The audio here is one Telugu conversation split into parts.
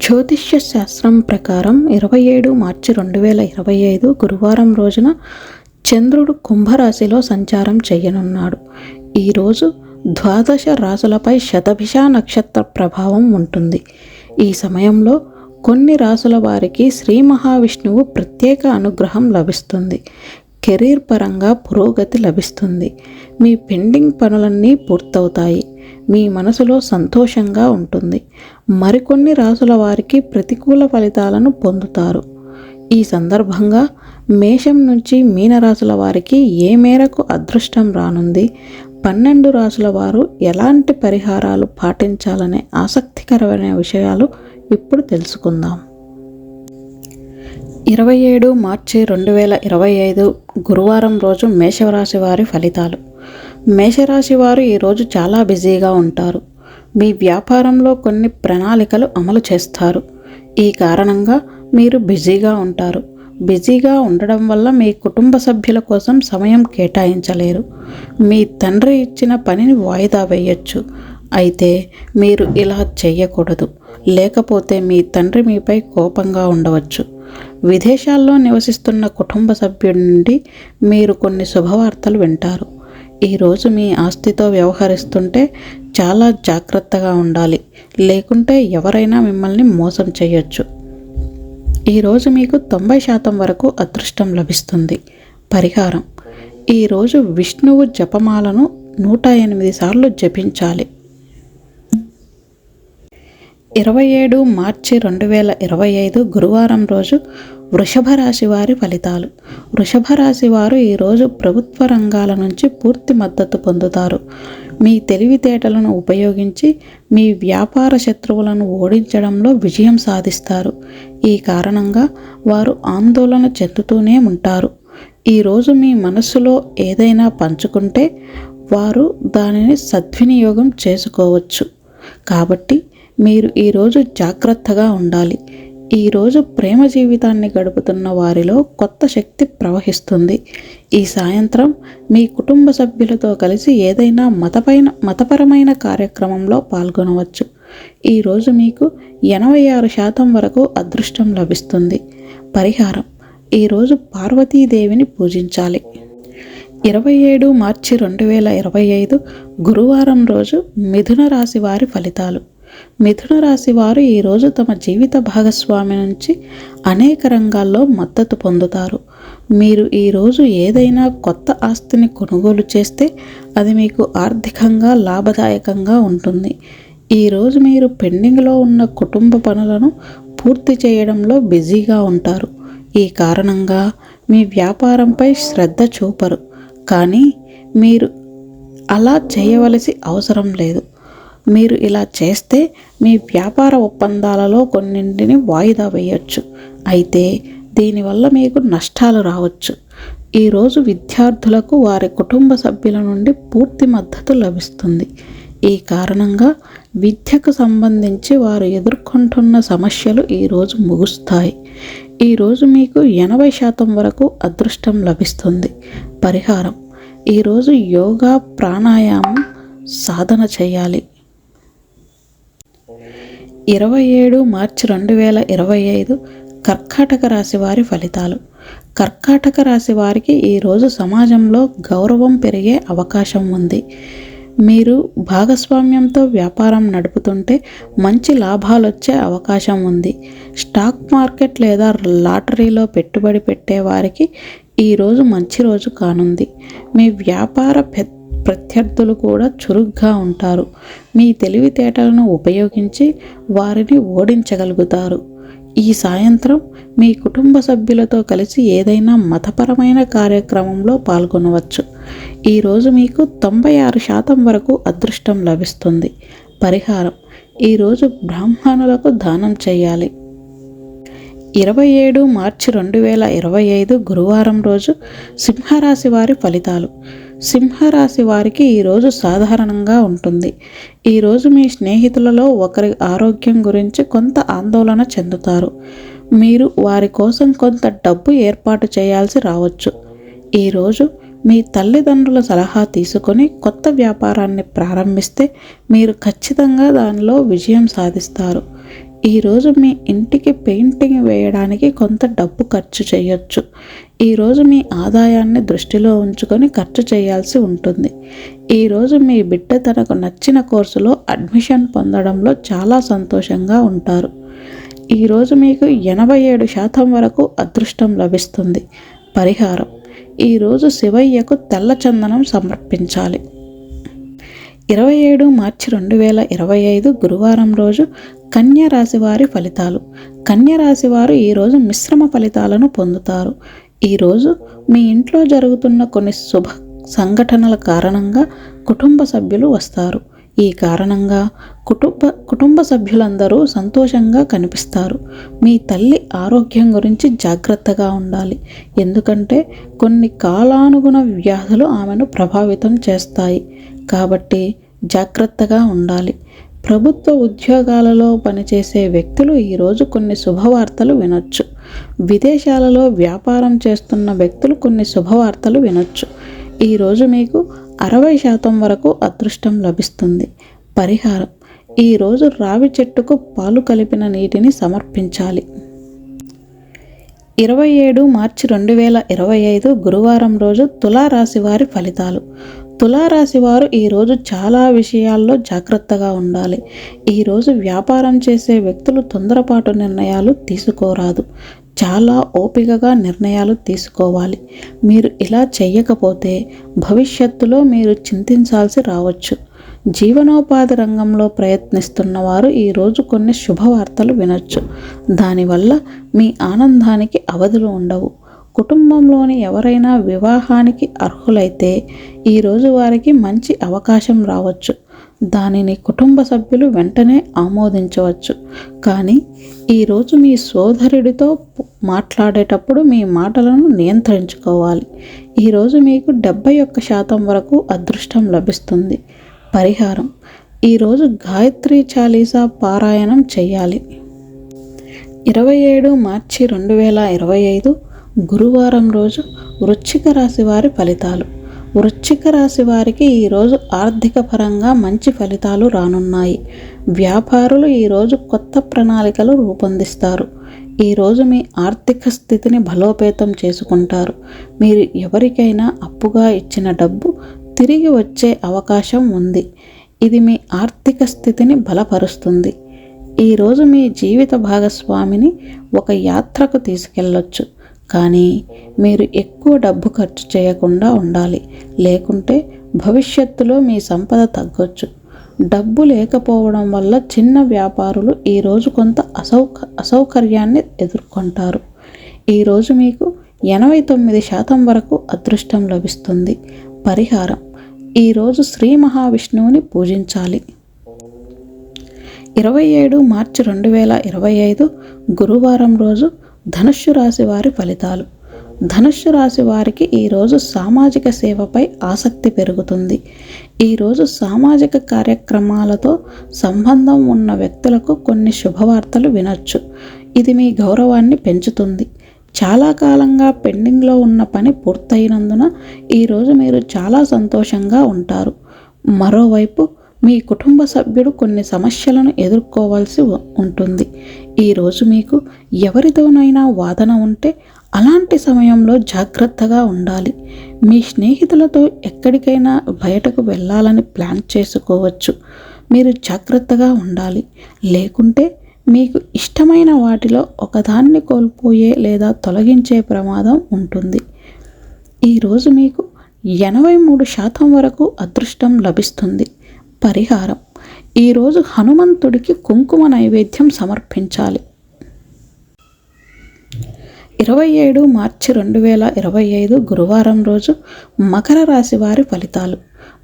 జ్యోతిష్య శాస్త్రం ప్రకారం ఇరవై ఏడు మార్చి రెండు వేల ఇరవై ఐదు గురువారం రోజున చంద్రుడు కుంభరాశిలో సంచారం చేయనున్నాడు. ఈరోజు ద్వాదశ రాశులపై శతభిష నక్షత్ర ప్రభావం ఉంటుంది. ఈ సమయంలో కొన్ని రాసుల వారికి శ్రీ మహావిష్ణువు ప్రత్యేక అనుగ్రహం లభిస్తుంది. కెరీర్ పరంగా పురోగతి లభిస్తుంది. మీ పెండింగ్ పనులన్నీ పూర్తవుతాయి. మీ మనసులో సంతోషంగా ఉంటుంది. మరికొన్ని రాసుల వారికి ప్రతికూల ఫలితాలను పొందుతారు. ఈ సందర్భంగా మేషం నుంచి మీనరాశుల వారికి ఏ మేరకు అదృష్టం రానుంది? పన్నెండు రాసుల వారు ఎలాంటి పరిహారాలు పాటించాలనే ఆసక్తికరమైన విషయాలు ఇప్పుడు తెలుసుకుందాం. ఇరవై ఏడు మార్చి రెండు వేల ఇరవై ఐదు గురువారం రోజు మేషరాశి వారి ఫలితాలు. మేషరాశి వారు ఈరోజు చాలా బిజీగా ఉంటారు. మీ వ్యాపారంలో కొన్ని ప్రణాళికలు అమలు చేస్తారు. ఈ కారణంగా మీరు బిజీగా ఉంటారు. బిజీగా ఉండడం వల్ల మీ కుటుంబ సభ్యుల కోసం సమయం కేటాయించలేరు. మీ తండ్రి ఇచ్చిన పనిని వాయిదా వేయొచ్చు. అయితే మీరు ఇలా చేయకూడదు. లేకపోతే మీ తండ్రి మీపై కోపంగా ఉండవచ్చు. విదేశాల్లో నివసిస్తున్న కుటుంబ సభ్యుడి నుండి మీరు కొన్ని శుభవార్తలు వింటారు. ఈరోజు మీ ఆస్తితో వ్యవహరిస్తుంటే చాలా జాగ్రత్తగా ఉండాలి. లేకుంటే ఎవరైనా మిమ్మల్ని మోసం చేయొచ్చు. ఈరోజు మీకు తొంభై శాతం వరకు అదృష్టం లభిస్తుంది. పరిహారం. ఈరోజు విష్ణువు జపమాలను నూట ఎనిమిది సార్లు జపించాలి. ఇరవై ఏడు మార్చి రెండు వేల ఇరవై ఐదు గురువారం రోజు వృషభ రాశి వారి ఫలితాలు. వృషభ రాశి వారు ఈరోజు ప్రభుత్వ రంగాల నుంచి పూర్తి మద్దతు పొందుతారు. మీ తెలివితేటలను ఉపయోగించి మీ వ్యాపార శత్రువులను ఓడించడంలో విజయం సాధిస్తారు. ఈ కారణంగా వారు ఆందోళన చెందుతూనే ఉంటారు. ఈరోజు మీ మనస్సులో ఏదైనా పంచుకుంటే వారు దానిని సద్వినియోగం చేసుకోవచ్చు. కాబట్టి మీరు ఈరోజు జాగ్రత్తగా ఉండాలి. ఈరోజు ప్రేమ జీవితాన్ని గడుపుతున్న వారిలో కొత్త శక్తి ప్రవహిస్తుంది. ఈ సాయంత్రం మీ కుటుంబ సభ్యులతో కలిసి ఏదైనా మతపైన మతపరమైన కార్యక్రమంలో పాల్గొనవచ్చు. ఈరోజు మీకు ఎనభై ఆరు శాతం వరకు అదృష్టం లభిస్తుంది. పరిహారం. ఈరోజు పార్వతీదేవిని పూజించాలి. ఇరవై ఏడు మార్చి రెండు వేల ఇరవై ఐదు గురువారం రోజు మిథున రాశి వారి ఫలితాలు. మిథున రాశి వారు ఈరోజు తమ జీవిత భాగస్వామి నుంచి అనేక రంగాల్లో మద్దతు పొందుతారు. మీరు ఈరోజు ఏదైనా కొత్త ఆస్తిని కొనుగోలు చేస్తే అది మీకు ఆర్థికంగా లాభదాయకంగా ఉంటుంది. ఈరోజు మీరు పెండింగ్లో ఉన్న కుటుంబ పనులను పూర్తి చేయడంలో బిజీగా ఉంటారు. ఈ కారణంగా మీ వ్యాపారంపై శ్రద్ధ చూపరు. కానీ మీరు అలా చేయవలసి అవసరం లేదు. మీరు ఇలా చేస్తే మీ వ్యాపార ఒప్పందాలలో కొన్నింటిని వాయిదా వేయొచ్చు. అయితే దీనివల్ల మీకు నష్టాలు రావచ్చు. ఈరోజు విద్యార్థులకు వారి కుటుంబ సభ్యుల నుండి పూర్తి మద్దతు లభిస్తుంది. ఈ కారణంగా విద్యకు సంబంధించి వారు ఎదుర్కొంటున్న సమస్యలు ఈరోజు ముగుస్తాయి. ఈరోజు మీకు ఎనభై శాతం వరకు అదృష్టం లభిస్తుంది. పరిహారం. ఈరోజు యోగా ప్రాణాయామం సాధన చేయాలి. ఇరవై ఏడు మార్చి రెండు వేల ఇరవై ఐదు కర్కాటక రాశి వారి ఫలితాలు. కర్కాటక రాశి వారికి ఈరోజు సమాజంలో గౌరవం పెరిగే అవకాశం ఉంది. మీరు భాగస్వామ్యంతో వ్యాపారం నడుపుతుంటే మంచి లాభాలు వచ్చే అవకాశం ఉంది. స్టాక్ మార్కెట్ లేదా లాటరీలో పెట్టుబడి పెట్టే వారికి ఈరోజు మంచి రోజు కానుంది. మీ వ్యాపార పెద్ద ప్రత్యర్థులు కూడా చురుగ్గా ఉంటారు. మీ తెలివితేటలను ఉపయోగించి వారిని ఓడించగలుగుతారు. ఈ సాయంత్రం మీ కుటుంబ సభ్యులతో కలిసి ఏదైనా మతపరమైన కార్యక్రమంలో పాల్గొనవచ్చు. ఈరోజు మీకు తొంభై ఆరు శాతం వరకు అదృష్టం లభిస్తుంది. పరిహారం. ఈరోజు బ్రాహ్మణులకు దానం చేయాలి. ఇరవై ఏడు మార్చి రెండు వేల ఇరవై ఐదు గురువారం రోజు సింహరాశి వారి ఫలితాలు. సింహరాశి వారికి ఈరోజు సాధారణంగా ఉంటుంది. ఈరోజు మీ స్నేహితులలో ఒకరి ఆరోగ్యం గురించి కొంత ఆందోళన చెందుతారు. మీరు వారి కోసం కొంత డబ్బు ఏర్పాటు చేయాల్సి రావచ్చు. ఈరోజు మీ తల్లిదండ్రుల సలహా తీసుకొని కొత్త వ్యాపారాన్ని ప్రారంభిస్తే మీరు ఖచ్చితంగా దానిలో విజయం సాధిస్తారు. ఈరోజు మీ ఇంటికి పెయింటింగ్ వేయడానికి కొంత డబ్బు ఖర్చు చేయొచ్చు. ఈరోజు మీ ఆదాయాన్ని దృష్టిలో ఉంచుకొని ఖర్చు చేయాల్సి ఉంటుంది. ఈరోజు మీ బిడ్డ తనకు నచ్చిన కోర్సులో అడ్మిషన్ పొందడంలో చాలా సంతోషంగా ఉంటారు. ఈరోజు మీకు ఎనభై ఏడు శాతం వరకు అదృష్టం లభిస్తుంది. పరిహారం. ఈరోజు శివయ్యకు తెల్ల చందనం సమర్పించాలి. ఇరవై ఏడు మార్చి రెండు వేల ఇరవై ఐదు గురువారం రోజు కన్య రాశి వారి ఫలితాలు. కన్య రాశి వారు ఈరోజు మిశ్రమ ఫలితాలను పొందుతారు. ఈరోజు మీ ఇంట్లో జరుగుతున్న కొన్ని శుభ సంఘటనల కారణంగా కుటుంబ సభ్యులు వస్తారు. ఈ కారణంగా కుటుంబ కుటుంబ సభ్యులందరూ సంతోషంగా కనిపిస్తారు. మీ తల్లి ఆరోగ్యం గురించి జాగ్రత్తగా ఉండాలి. ఎందుకంటే కొన్ని కాలానుగుణ వ్యాధులు ఆమెను ప్రభావితం చేస్తాయి. కాబట్టి జాగ్రత్తగా ఉండాలి. ప్రభుత్వ ఉద్యోగాలలో పనిచేసే వ్యక్తులు ఈరోజు కొన్ని శుభవార్తలు వినొచ్చు. విదేశాలలో వ్యాపారం చేస్తున్న వ్యక్తులు కొన్ని శుభవార్తలు వినొచ్చు. ఈరోజు మీకు అరవై శాతం వరకు అదృష్టం లభిస్తుంది. పరిహారం. ఈరోజు రావి చెట్టుకు పాలు కలిపిన నీటిని సమర్పించాలి. ఇరవై ఏడు మార్చి రెండు వేల ఇరవై ఐదు గురువారం రోజు తులారాశి వారి ఫలితాలు. తులారాశి వారు ఈరోజు చాలా విషయాల్లో జాగ్రత్తగా ఉండాలి. ఈరోజు వ్యాపారం చేసే వ్యక్తులు తొందరపాటు నిర్ణయాలు తీసుకోరాదు. చాలా ఓపికగా నిర్ణయాలు తీసుకోవాలి. మీరు ఇలా చేయకపోతే భవిష్యత్తులో మీరు చింతించాల్సి రావచ్చు. జీవనోపాధి రంగంలో ప్రయత్నిస్తున్న వారు ఈరోజు కొన్ని శుభవార్తలు వినొచ్చు. దానివల్ల మీ ఆనందానికి అవధులు ఉండవు. కుటుంబంలోని ఎవరైనా వివాహానికి అర్హులైతే ఈరోజు వారికి మంచి అవకాశం రావచ్చు. దానిని కుటుంబ సభ్యులు వెంటనే ఆమోదించవచ్చు. కానీ ఈరోజు మీ సోదరుడితో మాట్లాడేటప్పుడు మీ మాటలను నియంత్రించుకోవాలి. ఈరోజు మీకు డెబ్బై ఒక్క శాతం వరకు అదృష్టం లభిస్తుంది. పరిహారం. ఈరోజు గాయత్రి చాలీసా పారాయణం చేయాలి. ఇరవై ఏడు మార్చి రెండు వేల ఇరవై ఐదు గురువారం రోజు వృశ్చిక రాశి వారి ఫలితాలు. వృశ్చిక రాశి వారికి ఈరోజు ఆర్థిక పరంగా మంచి ఫలితాలు రానున్నాయి. వ్యాపారులు ఈరోజు కొత్త ప్రణాళికలు రూపొందిస్తారు. ఈరోజు మీ ఆర్థిక స్థితిని బలోపేతం చేసుకుంటారు. మీరు ఎవరికైనా అప్పుగా ఇచ్చిన డబ్బు తిరిగి వచ్చే అవకాశం ఉంది. ఇది మీ ఆర్థిక స్థితిని బలపరుస్తుంది. ఈరోజు మీ జీవిత భాగస్వామిని ఒక యాత్రకు తీసుకెళ్ళొచ్చు కానీ మీరు ఎక్కువ డబ్బు ఖర్చు చేయకుండా ఉండాలి. లేకుంటే భవిష్యత్తులో మీ సంపద తగ్గొచ్చు. డబ్బు లేకపోవడం వల్ల చిన్న వ్యాపారులు ఈరోజు కొంత అసౌక అసౌకర్యాన్ని ఎదుర్కొంటారు. ఈరోజు మీకు ఎనభై తొమ్మిది శాతం వరకు అదృష్టం లభిస్తుంది. పరిహారం. ఈరోజు శ్రీ మహావిష్ణువుని పూజించాలి. ఇరవై ఏడు మార్చి రెండు వేల ఇరవై ఐదు గురువారం రోజు ధనుస్సు రాశి వారి ఫలితాలు. ధనుస్సు రాశి వారికి ఈరోజు సామాజిక సేవపై ఆసక్తి పెరుగుతుంది. ఈరోజు సామాజిక కార్యక్రమాలతో సంబంధం ఉన్న వ్యక్తులకు కొన్ని శుభవార్తలు వినొచ్చు. ఇది మీ గౌరవాన్ని పెంచుతుంది. చాలా కాలంగా పెండింగ్లో ఉన్న పని పూర్తయినందున ఈరోజు మీరు చాలా సంతోషంగా ఉంటారు. మరోవైపు మీ కుటుంబ సభ్యుడు కొన్ని సమస్యలను ఎదుర్కోవాల్సి ఉంటుంది. ఈరోజు మీకు ఎవరితోనైనా వాదన ఉంటే అలాంటి సమయంలో జాగ్రత్తగా ఉండాలి. మీ స్నేహితులతో ఎక్కడికైనా బయటకు వెళ్ళాలని ప్లాన్ చేసుకోవచ్చు. మీరు జాగ్రత్తగా ఉండాలి. లేకుంటే మీకు ఇష్టమైన వాటిలో ఒకదాన్ని కోల్పోయే లేదా తొలగించే ప్రమాదం ఉంటుంది. ఈరోజు మీకు ఎనభై మూడు శాతం వరకు అదృష్టం లభిస్తుంది. పరిహారం. ఈరోజు హనుమంతుడికి కుంకుమ నైవేద్యం సమర్పించాలి. ఇరవై ఏడు మార్చి రెండు వేల ఇరవై ఐదు గురువారం రోజు మకర రాశి వారి ఫలితాలు.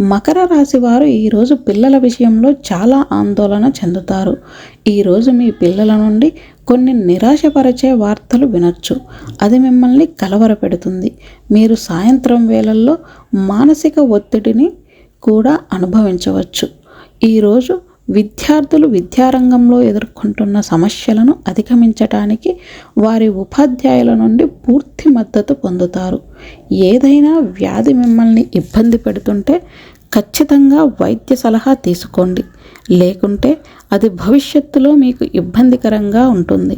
మకర రాశి వారు ఈరోజు పిల్లల విషయంలో చాలా ఆందోళన చెందుతారు. ఈరోజు మీ పిల్లల నుండి కొన్ని నిరాశపరిచే వార్తలు వినొచ్చు. అది మిమ్మల్ని కలవరపెడుతుంది. మీరు సాయంత్రం వేళల్లో మానసిక ఒత్తిడిని కూడా అనుభవించవచ్చు. ఈరోజు విద్యార్థులు విద్యారంగంలో ఎదుర్కొంటున్న సమస్యలను అధిగమించటానికి వారి ఉపాధ్యాయుల నుండి పూర్తి మద్దతు పొందుతారు. ఏదైనా వ్యాధి మిమ్మల్ని ఇబ్బంది పెడుతుంటే ఖచ్చితంగా వైద్య సలహా తీసుకోండి. లేకుంటే అది భవిష్యత్తులో మీకు ఇబ్బందికరంగా ఉంటుంది.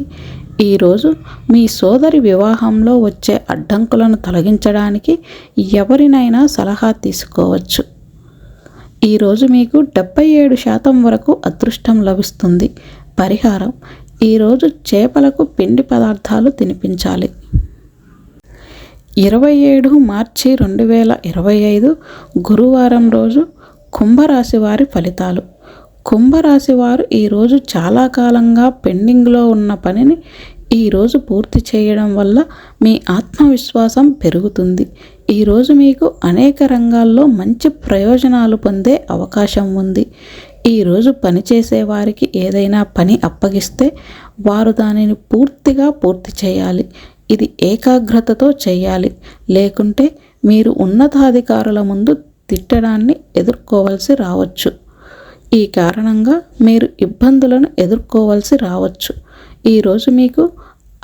ఈరోజు మీ సోదరి వివాహంలో వచ్చే అడ్డంకులను తొలగించడానికి ఎవరినైనా సలహా తీసుకోవచ్చు. ఈరోజు మీకు డెబ్బై ఏడు శాతం వరకు అదృష్టం లభిస్తుంది. పరిహారం. ఈరోజు చేపలకు పిండి పదార్థాలు తినిపించాలి. ఇరవై ఏడు మార్చి రెండు వేల ఇరవై ఐదు గురువారం రోజు కుంభరాశి వారి ఫలితాలు. కుంభరాశి వారు ఈరోజు చాలా కాలంగా పెండింగ్లో ఉన్న పనిని ఈరోజు పూర్తి చేయడం వల్ల మీ ఆత్మవిశ్వాసం పెరుగుతుంది. ఈరోజు మీకు అనేక రంగాల్లో మంచి ప్రయోజనాలు పొందే అవకాశం ఉంది. ఈరోజు పనిచేసే వారికి ఏదైనా పని అప్పగిస్తే వారు దానిని పూర్తిగా పూర్తి చేయాలి. ఇది ఏకాగ్రతతో చేయాలి. లేకుంటే మీరు ఉన్నతాధికారుల ముందు తిట్టడాన్ని ఎదుర్కోవాల్సి రావచ్చు. ఈ కారణంగా మీరు ఇబ్బందులను ఎదుర్కోవాల్సి రావచ్చు. ఈరోజు మీకు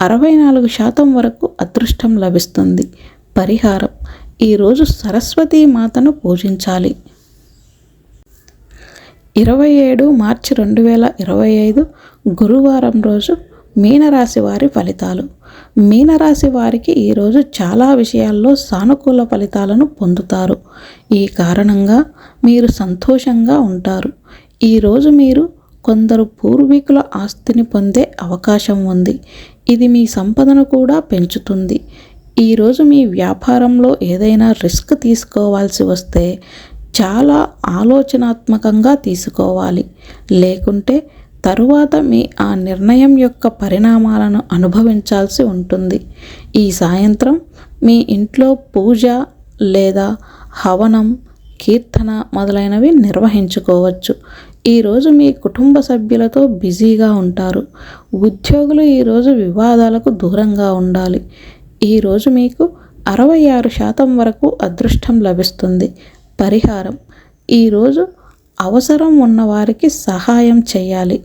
అరవై నాలుగు శాతం వరకు అదృష్టం లభిస్తుంది. పరిహారం. ఈరోజు సరస్వతీ మాతను పూజించాలి. ఇరవై ఏడు మార్చి రెండు వేల ఇరవై ఐదు గురువారం రోజు మీనరాశి వారి ఫలితాలు. మీనరాశి వారికి ఈరోజు చాలా విషయాల్లో సానుకూల ఫలితాలను పొందుతారు. ఈ కారణంగా మీరు సంతోషంగా ఉంటారు. ఈరోజు మీరు కొందరు పూర్వీకుల ఆస్తిని పొందే అవకాశం ఉంది. ఇది మీ సంపదను కూడా పెంచుతుంది. ఈరోజు మీ వ్యాపారంలో ఏదైనా రిస్క్ తీసుకోవాల్సి వస్తే చాలా ఆలోచనాత్మకంగా తీసుకోవాలి. లేకుంటే తరువాత మీ ఆ నిర్ణయం యొక్క పరిణామాలను అనుభవించాల్సి ఉంటుంది. ఈ సాయంత్రం మీ ఇంట్లో పూజ లేదా హవనం కీర్తన మొదలైనవి నిర్వహించుకోవచ్చు. ఈరోజు మీ కుటుంబ సభ్యులతో బిజీగా ఉంటారు. ఉద్యోగులు ఈరోజు వివాదాలకు దూరంగా ఉండాలి. ఈరోజు మీకు అరవై ఆరు శాతం వరకు అదృష్టం లభిస్తుంది. పరిహారం. ఈరోజు అవసరం ఉన్నవారికి సహాయం చేయాలి.